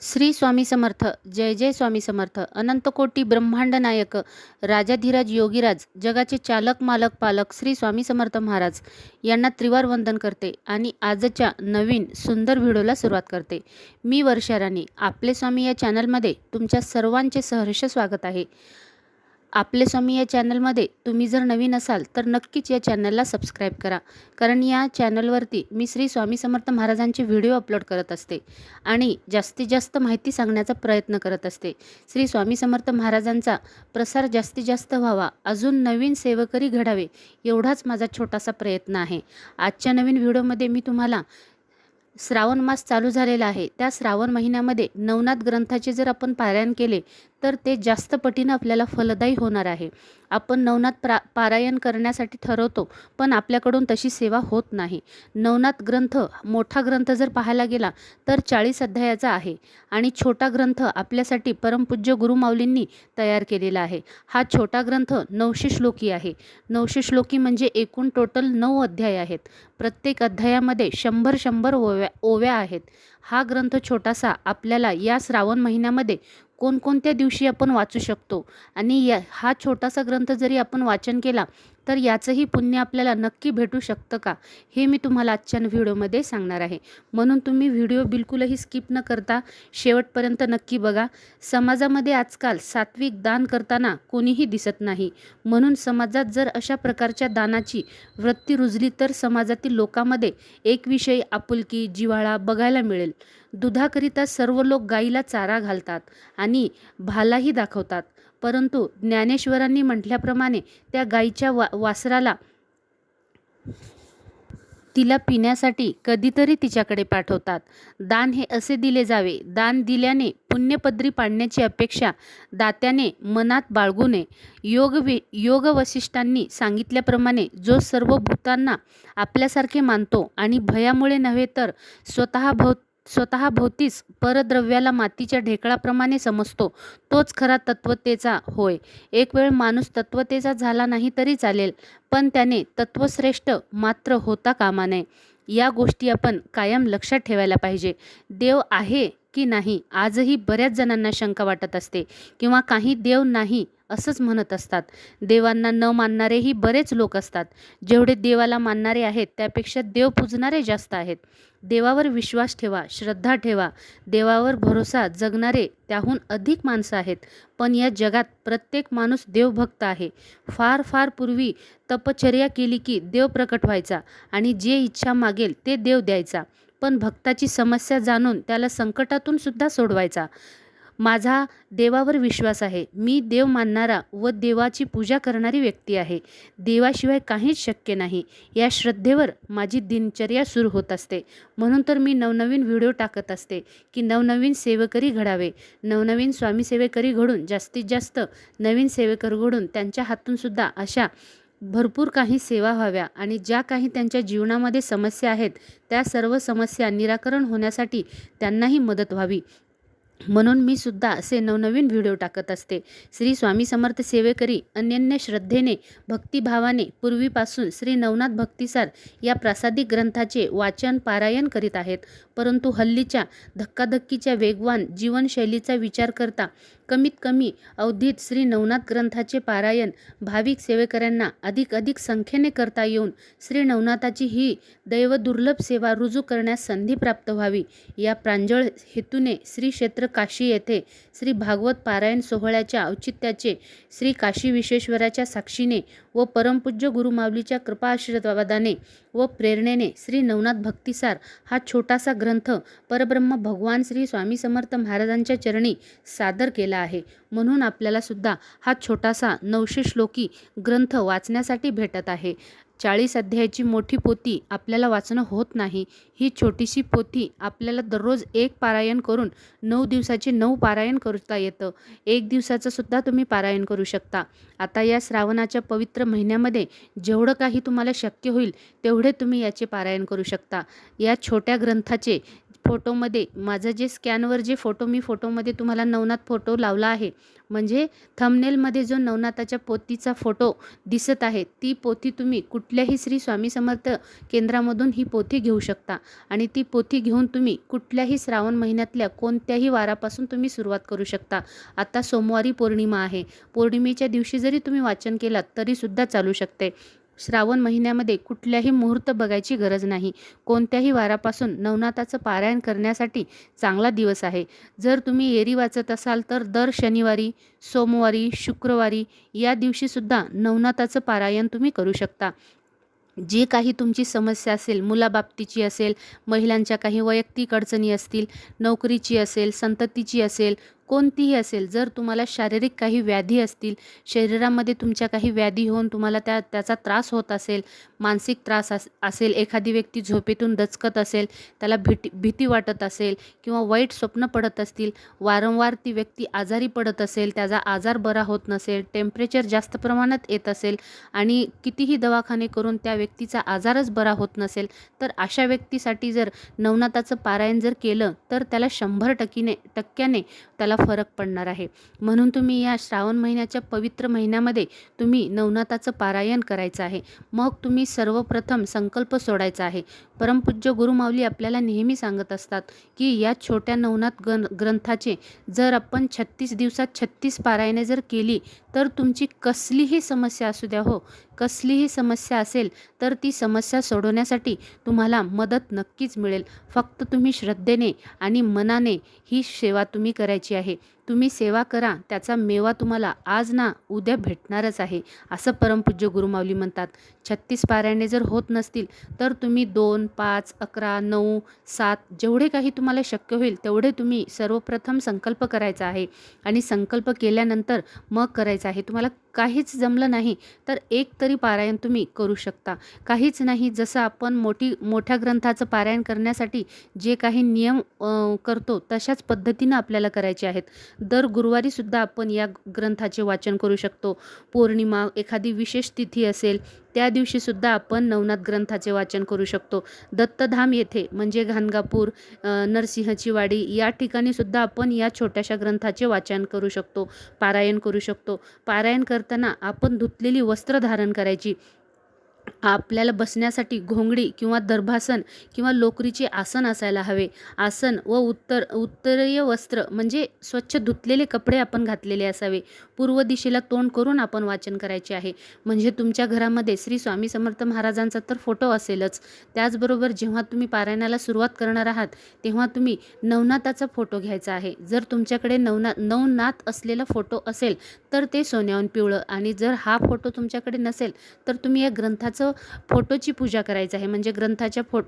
श्री स्वामी समर्थ जय जय स्वामी समर्थ अनंतकोटी ब्रह्मांड नायक राजाधिराज योगीराज जगाचे चालक मालक पालक श्री स्वामी समर्थ महाराज यांना त्रिवार वंदन करते आणि आजच्या नवीन सुंदर व्हिडिओला सुरुवात करते. मी वर्षा राणी आपले स्वामी या चॅनलमध्ये तुमच्या सर्वांचे सहर्ष स्वागत आहे. आपले स्वामी या चॅनलमध्ये तुम्ही जर नवीन असाल तर नक्कीच या चॅनलला सबस्क्राईब करा. कारण या चॅनलवरती मी श्री स्वामी समर्थ महाराजांचे व्हिडिओ अपलोड करत असते आणि जास्तीत जास्त माहिती सांगण्याचा प्रयत्न करत असते. श्री स्वामी समर्थ महाराजांचा प्रसार जास्तीत जास्त व्हावा अजून नवीन सेवकरी घडावे एवढाच माझा छोटासा प्रयत्न आहे. आजच्या नवीन व्हिडिओमध्ये मी तुम्हाला श्रावण मास चालू झालेला आहे. त्या श्रावण महिन्यामध्ये नवनाथ ग्रंथाचे जर आपण पारायण केले तर ते जास्त पटीनं आपल्याला फलदायी होणार आहे. आपण नवनाथ प्रा पारायण करण्यासाठी ठरवतो पण आपल्याकडून तशी सेवा होत नाही. नवनाथ ग्रंथ मोठा ग्रंथ जर पाहायला गेला तर चाळीस अध्यायाचा आहे आणि छोटा ग्रंथ आपल्यासाठी परमपूज्य गुरुमाऊलींनी तयार केलेला आहे. हा छोटा ग्रंथ नऊशे श्लोकी आहे. नऊशे श्लोकी म्हणजे एकूण टोटल नऊ अध्याय आहेत. प्रत्येक अध्यायामध्ये शंभर शंभर ओव्या ओव्या आहेत. हा ग्रंथ छोटासा आपल्याला या श्रावण महिन्यामध्ये कोणकोणत्या दिवशी आपण वाचू शकतो? आणि या हा छोटासा ग्रंथ जरी आपण वाचन केला तर याचंही पुण्य आपल्याला नक्की भेटू शकतं का? हे मी तुम्हाला आजच्या व्हिडिओमध्ये सांगणार आहे. म्हणून तुम्ही व्हिडिओ बिलकुलही स्किप न करता शेवटपर्यंत नक्की बघा. समाजामध्ये आजकाल सात्विक दान करताना कोणीही दिसत नाही. म्हणून समाजात जर अशा प्रकारच्या दानाची वृत्ती रुजली तर समाजातील लोकांमध्ये एक विषयी आपुलकी जिव्हाळा बघायला मिळेल. दुधाकरिता सर्व लोक गाईला चारा घालतात आणि भालाही दाखवतात. परंतु ज्ञानेश्वरांनी म्हटल्याप्रमाणे त्या गाईच्या वा वासराला तिला पिण्यासाठी कधीतरी तिच्याकडे पाठवतात. दान हे असे दिले जावे. दान दिल्याने पुण्यपदरी पाडण्याची अपेक्षा दात्याने मनात बाळगू नये योग वि योग वसिष्ठांनी सांगितल्याप्रमाणे जो सर्व भूतांना आपल्यासारखे मानतो आणि भयामुळे नव्हे तर स्वतः भोव स्वतः भोवतीच परद्रव्याला मातीच्या ढेकळाप्रमाणे समजतो. तोच खरा तत्वतेचा होय. एक वेळ माणूस तत्वतेचा झाला नाही तरी चालेल पण त्याने तत्वश्रेष्ठ मात्र होता कामा नये. या गोष्टी आपण कायम लक्षात ठेवायला पाहिजे. देव आहे की नाही आजही बऱ्याच जणांना शंका वाटत असते किंवा काही देव नाही असंच म्हणत असतात. देवांना न मानणारेही बरेच लोक असतात. जेवढे देवाला मानणारे आहेत त्यापेक्षा देव पूजणारे जास्त आहेत. देवावर विश्वास ठेवा श्रद्धा ठेवा. देवावर भरोसा जगणारे त्याहून अधिक माणसं आहेत. पण या जगात प्रत्येक माणूस देवभक्त आहे. फार फार पूर्वी तपचर्या केली की देव प्रकट व्हायचा आणि जे इच्छा मागेल ते देव द्यायचा. पण भक्ताची समस्या जाणून त्याला संकटातून सुद्धा सोडवायचा. माझा देवावर विश्वास आहे. मी देव मानणारा व देवाची पूजा करणारी व्यक्ती आहे. देवाशिवाय काहीच शक्य नाही. या श्रद्धेवर माझी दिनचर्या सुरू होत असते. म्हणून तर मी नवनवीन व्हिडिओ टाकत असते की नवनवीन सेवकरी घडावे. नवनवीन स्वामी सेवेकरी घडून जास्तीत जास्त नवीन सेवेकर घडून त्यांच्या हातूनसुद्धा अशा भरपूर काही सेवा व्हाव्या आणि ज्या काही त्यांच्या जीवनामध्ये समस्या आहेत त्या सर्व समस्या निराकरण होण्यासाठी त्यांनाही मदत व्हावी. म्हणून मी सुद्धा असे नवनवीन व्हिडिओ टाकत असते. श्री स्वामी समर्थ सेवेकरी अन्यन्य श्रद्धेने भक्तिभावाने पूर्वीपासून श्री नवनाथ भक्तिसार या प्रासादिक ग्रंथाचे वाचन पारायण करीत आहेत. परंतु हल्लीच्या धक्काधक्कीच्या वेगवान जीवनशैलीचा विचार करता कमीत कमी अवधीत श्री नवनाथ ग्रंथाचे पारायण भाविक सेवेकऱ्यांना अधिक अधिक संख्येने करता येऊन श्री नवनाथाची ही दैव दुर्लभ सेवा रुजू करण्यास संधी प्राप्त व्हावी. या प्रांजळ हेतूने श्री क्षेत्र काशी येथे श्री भागवत पारायण सोहळ्याच्या औचित्याचे श्री काशी विश्वेश्वराच्या साक्षीने व परमपूज्य गुरुमावलीच्या कृपाआशीर्वादाने व प्रेरणेने श्री नवनाथ भक्तिसार हा छोटासा ग्रंथ परब्रह्म भगवान श्री स्वामी समर्थ महाराजांच्या चरणी सादर केला आहे. म्हणून आपल्याला सुद्धा हा छोटासा नऊशे श्लोकी ग्रंथ वाचण्यासाठी भेटत आहे. चाळीस अध्यायाची मोठी पोथी आपल्याला वाचणं होत नाही. ही छोटीशी पोथी आपल्याला दररोज एक पारायण करून नऊ दिवसाचे नऊ पारायण करता येतं. एक दिवसाचं सुद्धा तुम्ही पारायण करू शकता. आता या श्रावणाच्या पवित्र महिन्यामध्ये जेवढं काही तुम्हाला शक्य होईल तेवढे तुम्ही याचे पारायण करू शकता. या छोट्या ग्रंथाचे फोटोमध्ये माझं जे स्कॅनवर जे फोटो मी फोटोमध्ये तुम्हाला नवनाथ फोटो लावला आहे. म्हणजे थमनेलमध्ये जो नवनाथाच्या पोथीचा फोटो दिसत आहे ती पोथी तुम्ही कुठल्याही श्री स्वामी समर्थ केंद्रामधून ही पोथी घेऊ शकता. आणि ती पोथी घेऊन तुम्ही कुठल्याही श्रावण महिन्यातल्या कोणत्याही वारापासून तुम्ही सुरुवात करू शकता. आता सोमवारी पौर्णिमा आहे. पौर्णिमेच्या दिवशी जरी तुम्ही वाचन केलात तरीसुद्धा चालू शकते. श्रावण महिन्यामध्ये कुठल्याही मुहूर्त बघायची गरज नाही. कोणत्याही वारापासून नवनाथाचं पारायण करण्यासाठी चांगला दिवस आहे. जर तुम्ही एरी वाचत असाल तर दर शनिवारी सोमवारी शुक्रवारी या दिवशीसुद्धा नवनाथाचं पारायण तुम्ही करू शकता. जे काही तुमची समस्या असेल मुलाबाबतीची असेल महिलांच्या काही वैयक्तिक अडचणी असतील नोकरीची असेल संततीची असेल कोणतीही असेल जर तुम्हाला शारीरिक काही व्याधी असतील शरीरामध्ये तुमच्या काही व्याधी होऊन तुम्हाला त्या त्याचा त्रास होत असेल मानसिक त्रास अस असेल एखादी व्यक्ती झोपेतून दचकत असेल त्याला भीती भीती वाटत असेल किंवा वाईट स्वप्न पडत असतील वारंवार ती व्यक्ती आजारी पडत असेल त्याचा आजार बरा होत नसेल टेम्परेचर जास्त प्रमाणात येत असेल आणि कितीही दवाखाने करून त्या व्यक्तीचा आजारच बरा होत नसेल तर अशा व्यक्तीसाठी जर नवनाथाचं पारायण जर केलं तर त्याला शंभर टक्कीने टक्क्याने त्याला फरक पडणार आहे. म्हणून तुम्ही या श्रावण महिन्याच्या पवित्र महिन्यामध्ये तुम्ही नवनाथाचं पारायण करायचं आहे. मग तुम्ही सर्वप्रथम संकल्प सोडायचा आहे. परमपूज्य गुरुमाऊली आपल्याला नेहमी सांगत असतात की या छोट्या नवनाथ गण ग्रंथाचे जर आपण छत्तीस दिवसात छत्तीस पारायणे जर केली तर तुमची कसलीही समस्या असू द्या हो. कसलीही समस्या असेल तर ती समस्या सोडवण्यासाठी तुम्हाला मदत नक्कीच मिळेल. फक्त तुम्ही श्रद्धेने आणि मनाने ही सेवा तुम्ही करायची आहे. Okay. तुम्ही सेवा करा त्याचा मेवा तुम्हाला आज ना उद्या भेटणारच आहे असं परमपूज्य गुरुमाऊली म्हणतात. छत्तीस पारायणे जर होत नसतील तर तुम्ही दोन पाच अकरा नऊ सात जेवढे काही तुम्हाला शक्य होईल तेवढे तुम्ही सर्वप्रथम संकल्प करायचा आहे. आणि संकल्प केल्यानंतर मग करायचं आहे. तुम्हाला काहीच जमलं नाही तर एक तरी पारायण तुम्ही करू शकता. काहीच नाही जसं आपण मोठी मोठ्या ग्रंथाचं पारायण करण्यासाठी जे काही नियम करतो तशाच पद्धतीनं आपल्याला करायचे आहेत. दर गुरुवारीसुद्धा आपण या ग्रंथाचे वाचन करू शकतो. पौर्णिमा एखादी विशेष तिथी असेल त्या दिवशीसुद्धा आपण नवनाथ ग्रंथाचे वाचन करू शकतो. दत्तधाम येथे म्हणजे घाणगापूर नरसिंहची वाडी या ठिकाणी सुद्धा आपण या छोट्याशा ग्रंथाचे वाचन करू शकतो पारायण करू शकतो. पारायण करताना आपण धुतलेली वस्त्र धारण करायची. आपल्याला बसण्यासाठी घोंगडी किंवा दर्भासन किंवा लोकरीचे आसन असायला हवे. आसन व उत्तर उत्तरीय वस्त्र म्हणजे स्वच्छ धुतलेले कपडे आपण घातलेले असावे. पूर्व दिशेला तोंड करून आपण वाचन करायचे आहे. म्हणजे तुमच्या घरामध्ये श्री स्वामी समर्थ महाराजांचा तर फोटो असेलच. त्याचबरोबर जेव्हा तुम्ही पारायणाला सुरुवात करणार आहात तेव्हा तुम्ही नवनाथाचा फोटो घ्यायचा आहे. जर तुमच्याकडे नवना नवनाथ असलेला फोटो असेल तर ते सोन्याहून पिवळं. आणि जर हा फोटो तुमच्याकडे नसेल तर तुम्ही या ग्रंथाचा फोटोची पूजा करायचं आहे. म्हणजे ग्रंथाच्या फो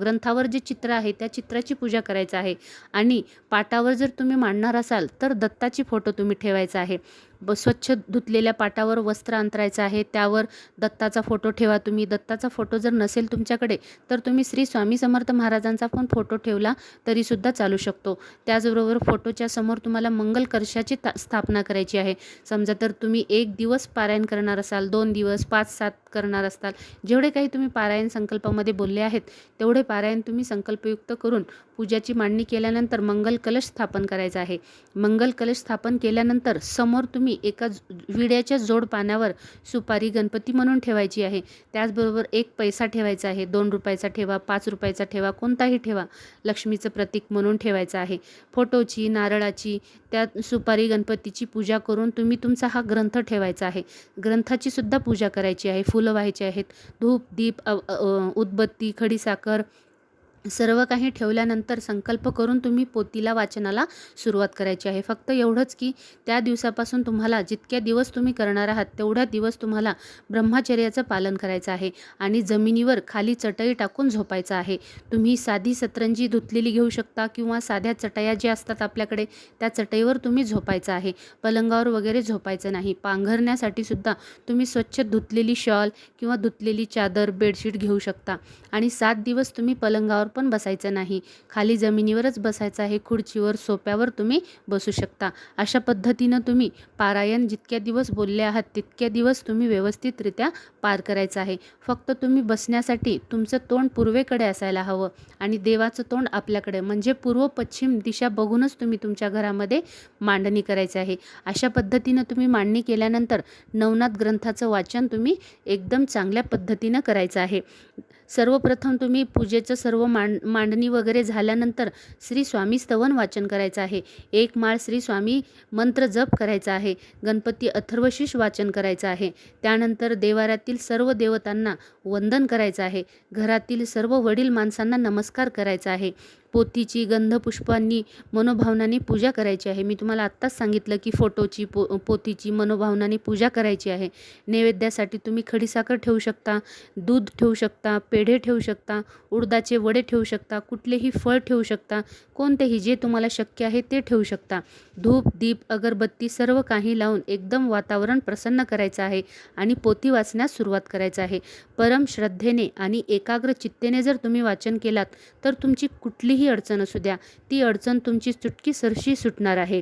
ग्रंथावर जे चित्र आहे त्या चित्राची पूजा करायचं आहे. आणि पाटावर जर तुम्ही मांडणार असाल तर दत्ताची फोटो तुम्ही ठेवायचा आहे. ब स्वच्छ धुतलेल्या पाटावर वस्त्र अंतरायचं आहे. त्यावर दत्ताचा फोटो ठेवा तुम्ही. दत्ताचा फोटो जर नसेल तुमच्याकडे तर तुम्ही श्री स्वामी समर्थ महाराजांचा पण फोटो ठेवला तरीसुद्धा चालू शकतो. त्याचबरोबर फोटोच्या समोर तुम्हाला मंगल कलशाची स्थापना करायची आहे. समजा तर तुम्ही एक दिवस पारायण करणार असाल दोन दिवस पाच सात करणार असाल जेवढे काही तुम्ही पारायण संकल्पामध्ये बोलले आहेत तेवढे पारायण तुम्ही संकल्पयुक्त करून पूजाची मांडणी केल्यानंतर मंगल कलश स्थापन करायचा आहे. मंगल कलश स्थापन केल्यानंतर समोर तुम्ही एका विड्याच्या जोड पाण्यावर सुपारी गणपती म्हणून ठेवायची आहे. त्याचबरोबर एक पैसा ठेवायचा आहे. दोन रुपयाचा ठेवा पाच रुपयाचा ठेवा कोणताही ठेवा लक्ष्मीचं प्रतीक म्हणून ठेवायचं आहे. फोटोची नारळाची त्या सुपारी गणपतीची पूजा करून तुम्ही तुमचा हा ग्रंथ ठेवायचा आहे. ग्रंथाची सुद्धा पूजा करायची आहे. फुलं व्हायची आहेत. धूप दीप उदबत्ती खडीसाखर सर्व काही ठेवल्यानंतर संकल्प करून तुम्ही पोतीला वाचनाला सुरुवात करायची आहे. फक्त एवढंच की त्या दिवसापासून तुम्हाला जितक्या दिवस तुम्ही करणार आहात तेवढ्या दिवस तुम्हाला ब्रह्मचर्याचं पालन करायचं आहे आणि जमिनीवर खाली चटई टाकून झोपायचं आहे. तुम्ही साधी सतरंजी धुतलेली घेऊ शकता किंवा साध्या चटया ज्या असतात आपल्याकडे त्या चटईवर तुम्ही झोपायचं आहे. पलंगावर वगैरे झोपायचं नाही. पांघरण्यासाठी सुद्धा तुम्ही स्वच्छ धुतलेली शॉल किंवा धुतलेली चादर बेडशीट घेऊ शकता. आणि सात दिवस तुम्ही पलंगावर पण बसायचं नाही. खाली जमिनीवरच बसायचं आहे. खुर्चीवर सोप्यावर तुम्ही बसू शकता. अशा पद्धतीनं तुम्ही पारायण जितक्या दिवस बोलले आहात तितक्या दिवस तुम्ही व्यवस्थितरित्या पार करायचं आहे. फक्त तुम्ही बसण्यासाठी तुमचं तोंड पूर्वेकडे असायला हवं आणि देवाचं तोंड आपल्याकडे म्हणजे पूर्व पश्चिम दिशा बघूनच तुम्ही तुमच्या घरामध्ये मांडणी करायची आहे. अशा पद्धतीनं तुम्ही मांडणी केल्यानंतर नवनाथ ग्रंथाचं वाचन तुम्ही एकदम चांगल्या पद्धतीनं करायचं आहे. सर्वप्रथम तुम्ही पूजेचं सर्व मांड मांडणी वगैरे झाल्यानंतर श्री स्वामी स्तवन वाचन करायचं आहे. एक माळ श्री स्वामी मंत्र जप करायचा आहे. गणपती अथर्वशीष वाचन करायचं आहे. त्यानंतर देवाऱ्यातील सर्व देवतांना वंदन करायचं आहे. घरातील सर्व वडील माणसांना नमस्कार करायचा आहे. पोथीची गंधपुष्पांनी मनोभावनाने पूजा करायची आहे. मी तुम्हाला आत्ताच सांगितलं की फोटोची पो पोथीची मनोभावनाने पूजा करायची आहे. नैवेद्यासाठी तुम्ही खडीसाखर ठेवू शकता दूध ठेवू शकता पेढे ठेवू शकता उडदाचे वडे ठेवू शकता कुठलेही फळ ठेवू शकता कोणतेही जे तुम्हाला शक्य आहे ते ठेवू शकता. धूप दीप अगरबत्ती सर्व काही लावून एकदम वातावरण प्रसन्न करायचं आहे आणि पोथी वाचण्यास सुरुवात करायचं आहे. परम श्रद्धेने आणि एकाग्र चित्तेने जर तुम्ही वाचन केलात तर तुमची कुठलीही अडचण असू द्या ती अडचण तुमची चुटकी सरशी सुटणार आहे.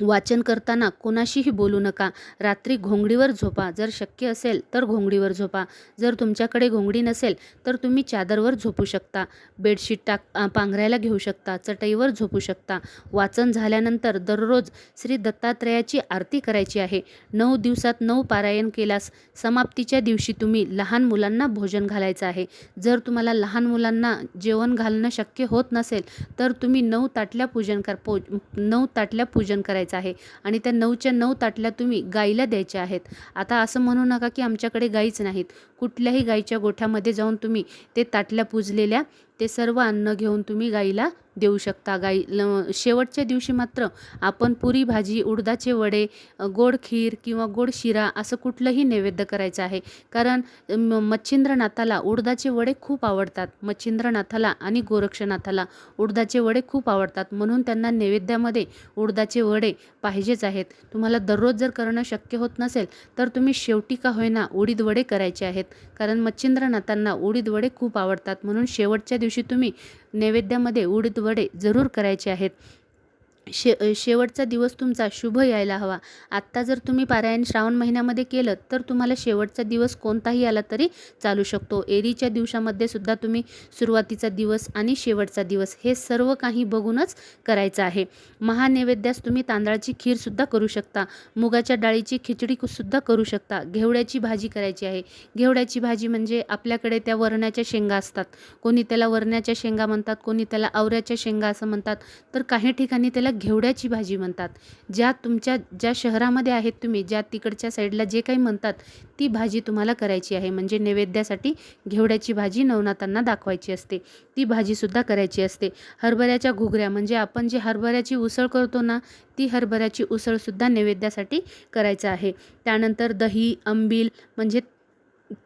वाचन करताना कोणाशीही बोलू नका. रात्री घोंगडीवर झोपा. जर शक्य असेल तर घोंगडीवर झोपा. जर तुमच्याकडे घोंगडी नसेल तर तुम्ही चादरवर झोपू शकता. बेडशीट टाक पांघरायला घेऊ शकता. चटईवर झोपू शकता. वाचन झाल्यानंतर दररोज श्री दत्तात्रयाची आरती करायची आहे. नऊ दिवसात नऊ पारायण केल्यास समाप्तीच्या दिवशी तुम्ही लहान मुलांना भोजन घालायचं आहे. जर तुम्हाला लहान मुलांना जेवण घालणं शक्य होत नसेल तर तुम्ही नऊ ताटल्या पूजन कर पो नऊ ताटल्या पूजन करायचं आहे. आणि त्या नऊच्या नऊ ताटल्या तुम्ही गाईला द्यायच्या आहेत. आता असं म्हणू नका की आमच्याकडे गाईच नाहीत. कुठल्याही गाईच्या गोठ्यामध्ये जाऊन तुम्ही ते ताटल्या पूजलेल्या ते सर्व अन्न घेऊन तुम्ही गाईला देऊ शकता. गाई ल शेवटच्या दिवशी मात्र आपण पुरी भाजी उडदाचे वडे गोड खीर किंवा गोड शिरा असं कुठलंही नैवेद्य करायचं आहे. कारण म मच्छिंद्रनाथाला उडदाचे वडे खूप आवडतात. मच्छिंद्रनाथाला आणि गोरक्षनाथाला उडदाचे वडे खूप आवडतात. म्हणून त्यांना नैवेद्यामध्ये उडदाचे वडे पाहिजेच आहेत. तुम्हाला दररोज जर करणं शक्य होत नसेल तर तुम्ही शेवटी का होईना उडीद वडे करायचे आहेत. कारण मच्छिंद्रनाथांना उडीद वडे खूप आवडतात. म्हणून शेवटच्या दिवशी तुम्ही नैवेद्यामध्ये उडीद वडे जरूर करायचे आहेत. शे शेवटचा दिवस तुमचा शुभ यायला हवा. आत्ता जर तुम्ही पारायण श्रावण महिन्यामध्ये केलं तर तुम्हाला शेवटचा दिवस कोणताही आला तरी चालू शकतो. एरीच्या दिवसामध्ये सुद्धा तुम्ही सुरुवातीचा दिवस आणि शेवटचा दिवस हे सर्व काही बघूनच करायचं आहे. महानैवेद्यास तुम्ही तांदळाची खीरसुद्धा करू शकता. मुगाच्या डाळीची खिचडीसुद्धा करू शकता. घेवड्याची भाजी करायची आहे. घेवड्याची भाजी म्हणजे आपल्याकडे त्या वरण्याच्या शेंगा असतात. कोणी त्याला वरण्याच्या शेंगा म्हणतात कोणी त्याला आवऱ्याच्या शेंगा असं म्हणतात. तर काही ठिकाणी त्याला घेवड्याची भाजी म्हणतात. ज्या तुमच्या ज्या शहरामध्ये आहेत तुम्ही ज्या तिकडच्या साईडला जे काही म्हणतात ती भाजी तुम्हाला करायची आहे. म्हणजे नैवेद्यासाठी घेवड्याची भाजी नवनाथांना दाखवायची असते. ती भाजीसुद्धा करायची असते. हरभऱ्याच्या घुगऱ्या म्हणजे आपण जी हरभऱ्याची उसळ करतो ना ती हरभऱ्याची उसळसुद्धा नैवेद्यासाठी करायचं आहे. त्यानंतर दही अंबील म्हणजे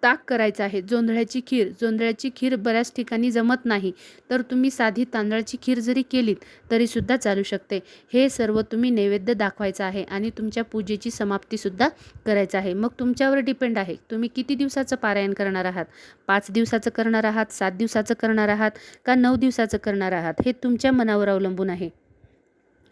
ताक करायचं आहे. जोंधळ्याची खीर. जोंधळ्याची खीर बऱ्याच ठिकाणी जमत नाही. तर तुम्ही साधी तांदळाची खीर जरी केलीत तरीसुद्धा चालू शकते. हे सर्व तुम्ही नैवेद्य दाखवायचं आहे आणि तुमच्या पूजेची समाप्तीसुद्धा करायचं आहे. मग तुमच्यावर डिपेंड आहे. तुम्ही किती दिवसाचं पारायण करणार आहात? पाच दिवसाचं करणार आहात? सात दिवसाचं करणार आहात? का नऊ दिवसाचं करणार आहात? हे तुमच्या मनावर अवलंबून आहे.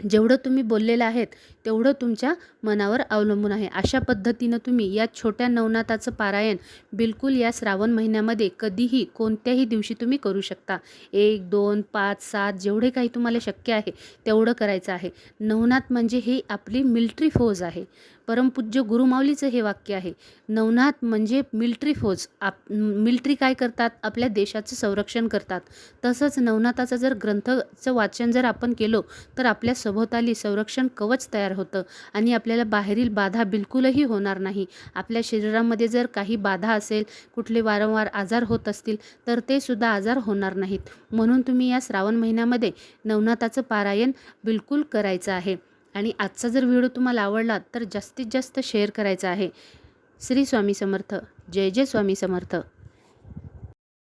जेवढं तुम्ही बोललेलं आहेत तेवढं तुमच्या मनावर अवलंबून आहे. अशा पद्धतीनं तुम्ही या छोट्या नवनाथाचं पारायण बिलकुल या श्रावण महिन्यामध्ये कधीही कोणत्याही दिवशी तुम्ही करू शकता. एक दोन पाच सात जेवढे काही तुम्हाला शक्य आहे तेवढं करायचं आहे. नवनाथ म्हणजे ही आपली मिल्ट्री फौज आहे. परमपूज्य गुरुमाऊलीचं हे वाक्य आहे. नवनाथ म्हणजे मिल्ट्री फौज आप मिल्ट्री काय करतात? आपल्या देशाचं संरक्षण करतात. तसंच नवनाथाचं जर ग्रंथचं वाचन जर आपण केलो तर आपल्या सभोवताली संरक्षण कवच तयार होतं आणि आपल्याला बाहेरील बाधा बिलकुलही होणार नाही. आपल्या शरीरामध्ये जर काही बाधा असेल कुठले वारंवार आजार होत असतील तर ते सुद्धा आजार होणार नाहीत. म्हणून तुम्ही या श्रावण महिन्यामध्ये नवनाथाचं पारायण बिलकुल करायचं आहे. आणि आजचा जर व्हिडिओ तुम्हाला आवडला तर जास्तीत जास्त शेअर करायचा आहे. श्री स्वामी समर्थ. जय जय स्वामी समर्थ.